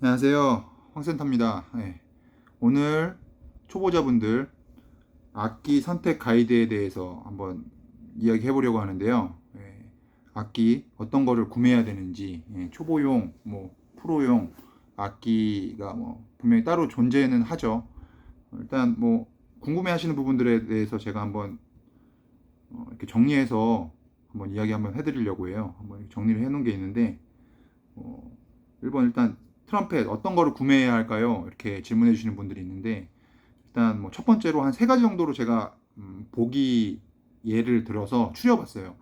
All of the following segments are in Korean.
안녕하세요. 황센터입니다. 네. 오늘 초보자분들 악기 선택 가이드에 대해서 한번 이야기해 보려고 하는데요. 네. 악기 어떤 거를 구매해야 되는지 예, 초보용, 뭐 프로용 악기가 뭐 분명히 따로 존재는 하죠. 일단 뭐 궁금해 하시는 부분들에 대해서 제가 한번 어, 이렇게 정리해서 한번 이야기 한번 해드리려고 해요. 한번 정리를 해 놓은 게 있는데 어, 1번 일단 트럼펫 어떤 거를 구매해야 할까요? 이렇게 질문해 주시는 분들이 있는데 일단 뭐 첫 번째로 한 세 가지 정도로 제가 음, 보기 예를 들어서 추려봤어요.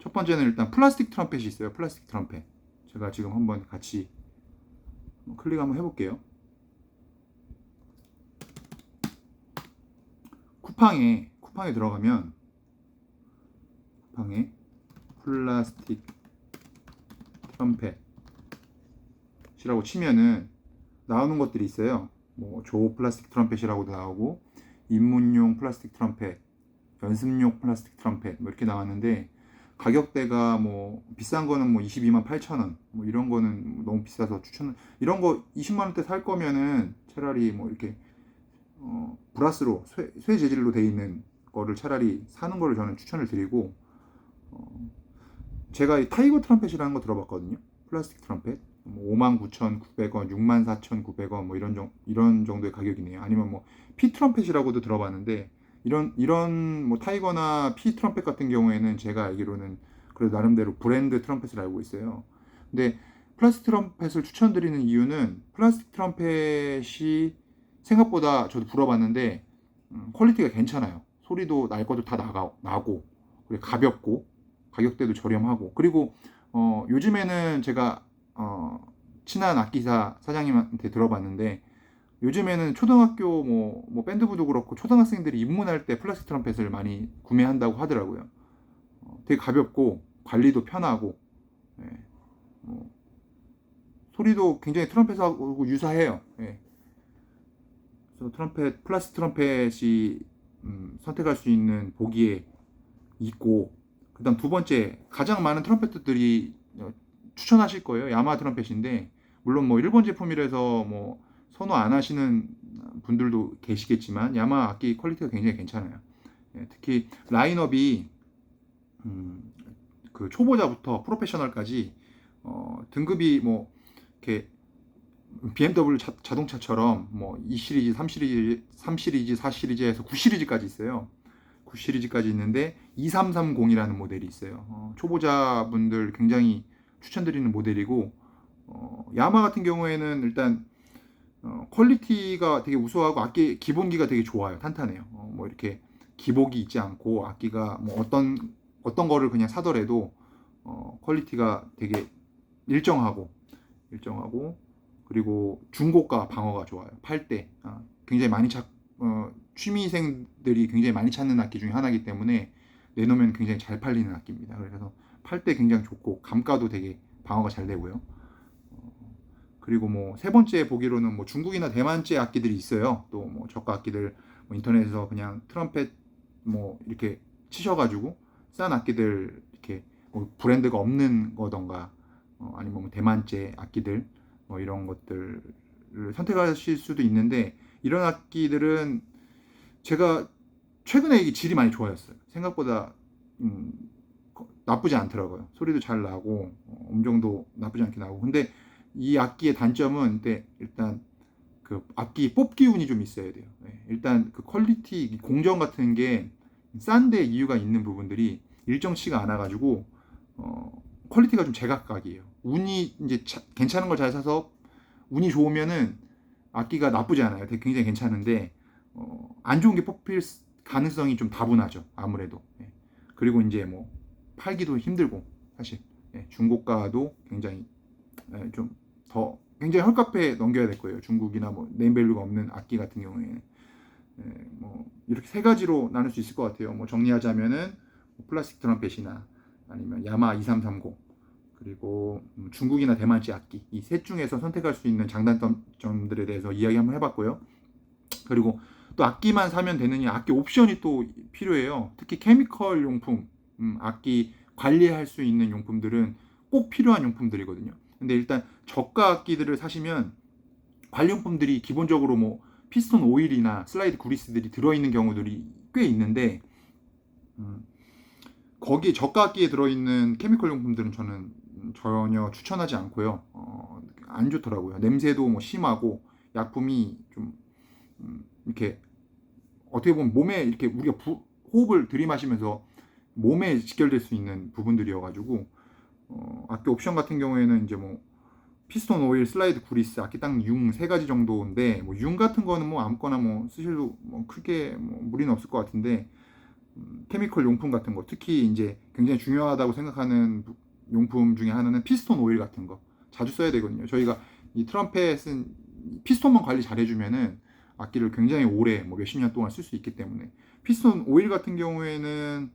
첫 번째는 일단 플라스틱 트럼펫이 있어요. 플라스틱 트럼펫. 제가 지금 한번 같이 클릭 한번 해볼게요. 쿠팡에 쿠팡에 들어가면 쿠팡에 플라스틱 트럼펫 이라고 치면은 나오는 것들이 있어요. 뭐 조 플라스틱 트럼펫이라고도 나오고 입문용 플라스틱 트럼펫, 연습용 플라스틱 트럼펫 뭐 이렇게 나왔는데 가격대가 뭐 비싼 거는 뭐 22만 8천 원, 뭐 이런 거는 너무 비싸서 추천 이런 거 20만 원대 살 거면은 차라리 뭐 이렇게 어, 브라스로 쇠, 쇠 재질로 돼 있는 거를 차라리 사는 거를 저는 추천을 드리고 어, 제가 이 타이거 트럼펫이라는 거 들어봤거든요. 플라스틱 트럼펫. 뭐 59,900원, 64,900원 뭐 이런 정 이런 정도의 가격이네요. 아니면 뭐 피 트럼펫이라고도 들어봤는데 이런 이런 뭐 타이거나 피 트럼펫 같은 경우에는 제가 알기로는 그래도 나름대로 브랜드 트럼펫을 알고 있어요. 근데 플라스틱 트럼펫을 추천드리는 이유는 플라스틱 트럼펫이 생각보다 저도 불어봤는데 음, 퀄리티가 괜찮아요. 소리도 날 것도 다 나가, 나고 그리고 가볍고 가격대도 저렴하고 그리고 어, 요즘에는 제가 어, 친한 악기사 사장님한테 들어봤는데 요즘에는 초등학교 뭐, 뭐 밴드부도 그렇고 초등학생들이 입문할 때 플라스틱 트럼펫을 많이 구매한다고 하더라고요. 어, 되게 가볍고 관리도 편하고 예, 뭐, 소리도 굉장히 트럼펫하고 유사해요. 예. 그래서 트럼펫 플라스틱 트럼펫이 음, 선택할 수 있는 보기에 있고 그다음 두 번째 가장 많은 트럼펫들이 어, 추천하실 거예요. 야마 트럼펫인데 물론 뭐 일본 제품이라서 뭐 선호 안 하시는 분들도 계시겠지만 야마 악기 퀄리티가 굉장히 괜찮아요. 예, 특히 라인업이 음, 그 초보자부터 프로페셔널까지 어, 등급이 뭐 이렇게 BMW 자, 자동차처럼 뭐 2 시리즈, 3 시리즈, 3 시리즈, 4 시리즈에서 9 시리즈까지 있어요. 9 시리즈까지 있는데 2330이라는 모델이 있어요. 어, 초보자분들 굉장히 추천드리는 모델이고 어, 야마 같은 경우에는 일단 어, 퀄리티가 되게 우수하고 악기 기본기가 되게 좋아요. 탄탄해요. 어, 뭐 이렇게 기복이 있지 않고 악기가 뭐 어떤 어떤 거를 그냥 사더라도 어, 퀄리티가 되게 일정하고 일정하고 그리고 중고가 방어가 좋아요. 팔때 아, 굉장히 많이 찾 어, 취미생들이 굉장히 많이 찾는 악기 중에 하나이기 때문에 내놓으면 굉장히 잘 팔리는 악기입니다. 그래서 팔 때 굉장히 좋고 감가도 되게 방어가 잘 되고요. 어, 그리고 뭐 세 번째 보기로는 뭐 중국이나 대만제 악기들이 있어요. 또 뭐 저가 악기들 뭐 인터넷에서 그냥 트럼펫 뭐 이렇게 치셔가지고 싼 악기들 이렇게 뭐 브랜드가 없는 거던가 어, 아니면 뭐 대만제 악기들 뭐 이런 것들을 선택하실 수도 있는데 이런 악기들은 제가 최근에 이게 질이 많이 좋아졌어요. 생각보다 음, 나쁘지 않더라고요. 소리도 잘 나고 어, 음정도 나쁘지 않게 나고. 근데 이 악기의 단점은 일단 그 악기 뽑기 운이 좀 있어야 돼요. 네, 일단 그 퀄리티 공정 같은 게 싼데 이유가 있는 부분들이 일정치가 않아 가지고 어, 퀄리티가 좀 제각각이에요. 운이 이제 자, 괜찮은 걸 잘 사서 운이 좋으면은 악기가 나쁘지 않아요. 되게 굉장히 괜찮은데 어, 안 좋은 게 뽑힐 가능성이 좀 다분하죠. 아무래도. 예. 그리고 이제 뭐 팔기도 힘들고 사실 예. 중고가도 굉장히 예, 좀더 굉장히 헐값에 넘겨야 될 거예요. 중국이나 뭐 네임밸류가 없는 악기 같은 경우에 예, 뭐 이렇게 세 가지로 나눌 수 있을 것 같아요. 뭐 정리하자면은 뭐 플라스틱 트럼펫이나 아니면 야마 2330 그리고 음, 중국이나 대만지 악기 이 셋 중에서 선택할 수 있는 장단점들에 대해서 이야기 한번 해봤고요. 그리고 또 악기만 사면 되느냐 악기 옵션이 또 필요해요. 특히 케미컬 용품, 음, 악기 관리할 수 있는 용품들은 꼭 필요한 용품들이거든요. 근데 일단 저가 악기들을 사시면 관리용품들이 기본적으로 뭐 피스톤 오일이나 슬라이드 구리스들이 들어있는 경우들이 꽤 있는데 음, 거기에 저가기에 들어있는 케미컬 용품들은 저는 전혀 추천하지 않고요. 어, 안 좋더라고요. 냄새도 뭐 심하고 약품이 좀 음, 이렇게 어떻게 보면 몸에 이렇게 우리가 부, 호흡을 들이마시면서 몸에 직결될 수 있는 부분들이어가지고 어, 악기 옵션 같은 경우에는 이제 뭐 피스톤 오일, 슬라이드 구리스, 악기당 융세 가지 정도인데 뭐 융 같은 거는 뭐 아무거나 뭐 쓰셔도 뭐 크게 뭐 무리는 없을 것 같은데 음, 케미컬 용품 같은 거 특히 이제 굉장히 중요하다고 생각하는 부- 용품 중에 하나는 피스톤 오일 같은 거 자주 써야 되거든요. 저희가 이 트럼펫은 피스톤만 관리 잘 해주면은 악기를 굉장히 오래 뭐 몇십 년 동안 쓸 수 있기 때문에 피스톤 오일 같은 경우에는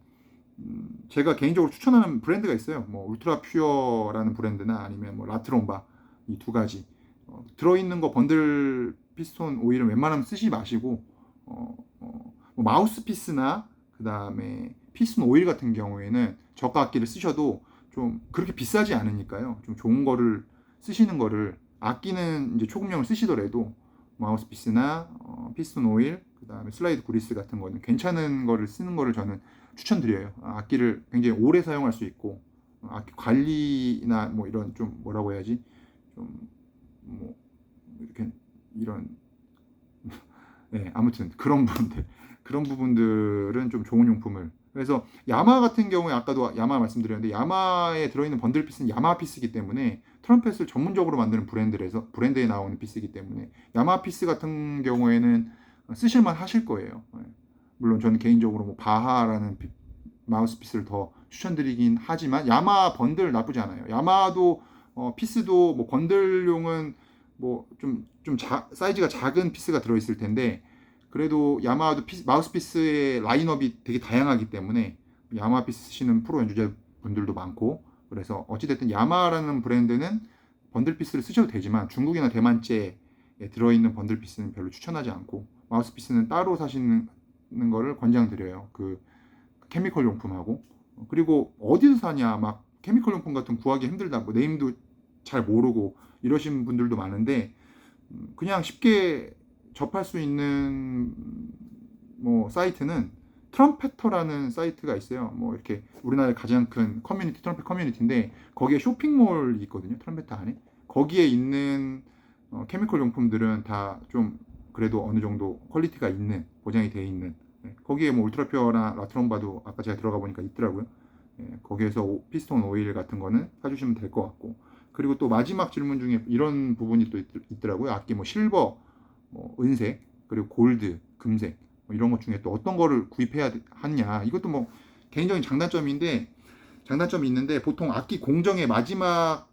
음, 제가 개인적으로 추천하는 브랜드가 있어요. 뭐 울트라 퓨어라는 브랜드나 아니면 뭐 라트롬바 이 두 가지 어, 들어있는 거 번들 피스톤 오일은 웬만하면 쓰지 마시고 어, 어, 뭐 마우스 피스나 그 다음에 피스톤 오일 같은 경우에는 저가 악기를 쓰셔도 좀 그렇게 비싸지 않으니까요. 좀 좋은 거를 쓰시는 거를 악기는 이제 초급용을 쓰시더라도 마우스 피스나 어, 피스톤 오일 그 다음에 슬라이드 구리스 같은 거는 괜찮은 거를 쓰는 거를 저는 추천드려요. 아, 악기를 굉장히 오래 사용할 수 있고 어, 악기 관리나 뭐 이런 좀 뭐라고 해야지 좀 뭐 이렇게 이런 네 아무튼 그런 부분들 그런 부분들은 좀 좋은 용품을 그래서 야마 같은 경우에 아까도 야마 말씀드렸는데 야마에 들어있는 번들 피스는 야마 피스이기 때문에 트럼펫을 전문적으로 만드는 브랜드에서 브랜드에 나오는 피스이기 때문에 야마 피스 같은 경우에는 쓰실만 하실 거예요. 네. 물론 저는 개인적으로 뭐 바하라는 피- 마우스피스를 더 추천드리긴 하지만 야마 번들 나쁘지 않아요. 야마도 어, 피스도 뭐 번들용은 뭐 좀 좀 사이즈가 작은 피스가 들어 있을 텐데 그래도 야마도 피- 마우스피스의 라인업이 되게 다양하기 때문에 야마 피스 쓰시는 프로 연주자분들도 많고 그래서 어찌됐든 야마라는 브랜드는 번들 피스를 쓰셔도 되지만 중국이나 대만제에 들어있는 번들 피스는 별로 추천하지 않고 마우스 피스는 따로 사시는 거를 권장드려요. 그 케미컬 용품하고 그리고 어디서 사냐 막 케미컬 용품 같은 거 구하기 힘들다 뭐 네임도 잘 모르고 이러신 분들도 많은데 음, 그냥 쉽게 접할 수 있는 뭐 사이트는 트럼페터라는 사이트가 있어요. 뭐 이렇게 우리나라의 가장 큰 커뮤니티 트럼펫 커뮤니티인데 거기에 쇼핑몰이 있거든요. 트럼페터 안에 거기에 있는 어, 케미컬 용품들은 다 좀 그래도 어느 정도 퀄리티가 있는 보장이 돼 있는 네, 거기에 뭐 울트라퓨어나 라트롬바도 아까 제가 들어가 보니까 있더라고요. 예, 거기에서 오- 피스톤 오일 같은 거는 사주시면 될 것 같고. 그리고 또 마지막 질문 중에 이런 부분이 또 있, 더라고요. 악기 뭐 실버, 뭐 은색, 그리고 골드, 금색 뭐 이런 것 중에 또 어떤 거를 구입해야 되- 하냐. 이것도 뭐 개인적인 장단점인데 장단점이 있는데 보통 악기 공정의 마지막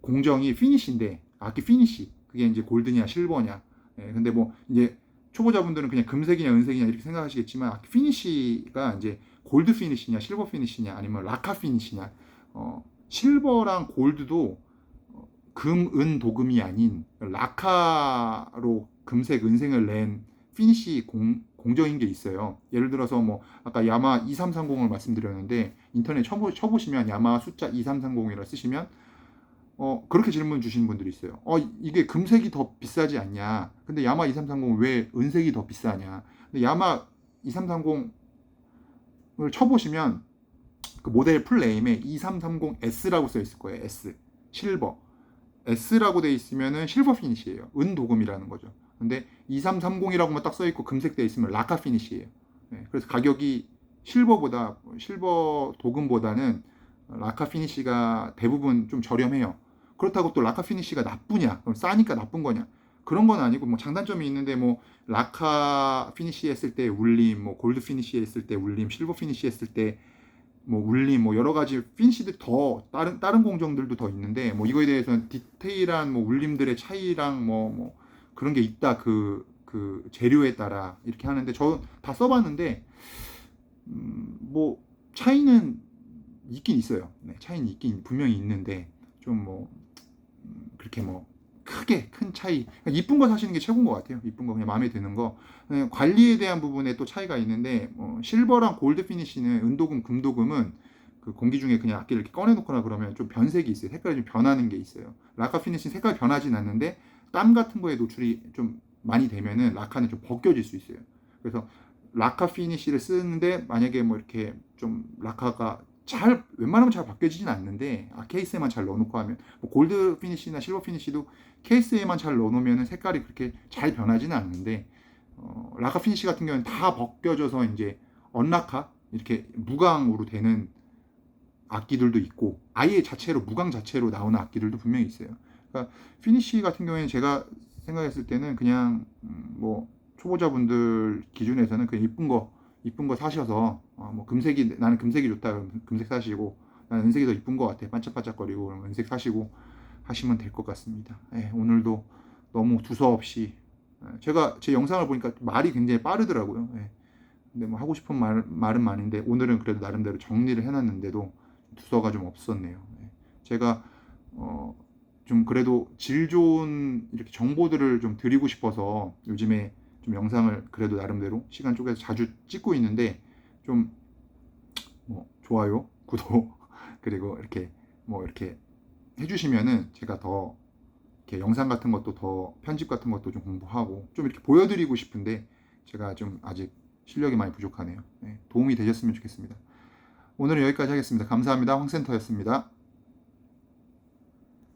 공정이 피니시인데 악기 피니시 그게 이제 골드냐 실버냐 예, 근데 뭐 이제 초보자분들은 그냥 금색이냐 은색이냐 이렇게 생각하시겠지만 악기 피니시가 이제 골드 피니시냐 실버 피니시냐 아니면 라카 피니시냐 어, 실버랑 골드도 어, 금, 은, 도금이 아닌 라카로 금색, 은색을 낸 피니시 공, 공정인 게 있어요. 예를 들어서 뭐 아까 야마 2330을 말씀드렸는데 인터넷 쳐보, 쳐보시면 야마 숫자 2330이라 쓰시면 어 그렇게 질문 주시는 분들이 있어요. 어 이게 금색이 더 비싸지 않냐? 근데 야마 2330은 왜 은색이 더 비싸냐? 근데 야마 2330을 쳐보시면 그 모델 풀네임에 2330S라고 써 있을 거예요. S 실버 S라고 돼 있으면은 실버 피니시예요. 은 도금이라는 거죠. 근데 2330이라고만 딱 써 있고 금색 돼 있으면 라카 피니시예요. 네, 그래서 가격이 실버보다 실버 도금보다는 라카 피니시가 대부분 좀 저렴해요. 그렇다고 또 라카 피니시가 나쁘냐? 그럼 싸니까 나쁜 거냐? 그런 건 아니고 뭐 장단점이 있는데 뭐 라카 피니시 했을 때 울림, 뭐 골드 피니시 했을 때 울림, 실버 피니시 했을 때 뭐 울림 뭐 여러 가지 피니시들 더 다른 다른 공정들도 더 있는데 뭐 이거에 대해서는 디테일한 뭐 울림들의 차이랑 뭐뭐 그런 게 있다 그그 재료에 따라 이렇게 하는데 저 다 써봤는데 음, 뭐 차이는 있긴 있어요. 네, 차이는 있긴 분명히 있는데 좀뭐 그렇게 뭐 크게 큰 차이 그냥 이쁜 거 사시는 게 최고인 것 같아요. 이쁜 거 그냥 마음에 드는 거 관리에 대한 부분에 또 차이가 있는데 뭐 실버랑 골드 피니시는 은도금 금도금은 그 공기 중에 그냥 악기를 이렇게 꺼내놓거나 그러면 좀 변색이 있어요. 색깔이 좀 변하는 게 있어요. 라카 피니시는 색깔 변하진 않는데 땀 같은 거에 노출이 좀 많이 되면은 라카는 좀 벗겨질 수 있어요. 그래서 라카 피니쉬를 쓰는데 만약에 뭐 이렇게 좀 라카가 잘 웬만하면 잘 벗겨지진 않는데 아, 케이스에만 잘 넣어놓고 하면 뭐 골드 피니쉬나 실버 피니쉬도 케이스에만 잘 넣어놓으면 색깔이 그렇게 잘 변하지는 않는데 어, 라카 피니쉬 같은 경우는 다 벗겨져서 이제 언라카 이렇게 무광으로 되는 악기들도 있고 아예 자체로 무광 자체로 나오는 악기들도 분명히 있어요. 그러니까 피니쉬 같은 경우에는 제가 생각했을 때는 그냥 음, 뭐 초보자분들 기준에서는 그냥 이쁜 거 이쁜 거 사셔서 어, 뭐 금색이 나는 금색이 좋다 그러면 금색 사시고 나는 은색이 더 이쁜 것 같아 반짝반짝거리고 그러면 은색 사시고 하시면 될 것 같습니다. 예, 오늘도 너무 두서없이 예, 제가 제 영상을 보니까 말이 굉장히 빠르더라고요. 예. 근데 뭐 하고 싶은 말, 말은 많은데 오늘은 그래도 나름대로 정리를 해놨는데도 두서가 좀 없었네요. 예. 제가 어, 좀 그래도 질 좋은 이렇게 정보들을 좀 드리고 싶어서 요즘에 좀 영상을 그래도 나름대로 시간 쪼개서 자주 찍고 있는데 좀 뭐 좋아요, 구독 그리고 이렇게 뭐 이렇게 해주시면은 제가 더 이렇게 영상 같은 것도 더 편집 같은 것도 좀 공부하고 좀 이렇게 보여드리고 싶은데 제가 좀 아직 실력이 많이 부족하네요. 네, 도움이 되셨으면 좋겠습니다. 오늘은 여기까지 하겠습니다. 감사합니다. 황센터였습니다.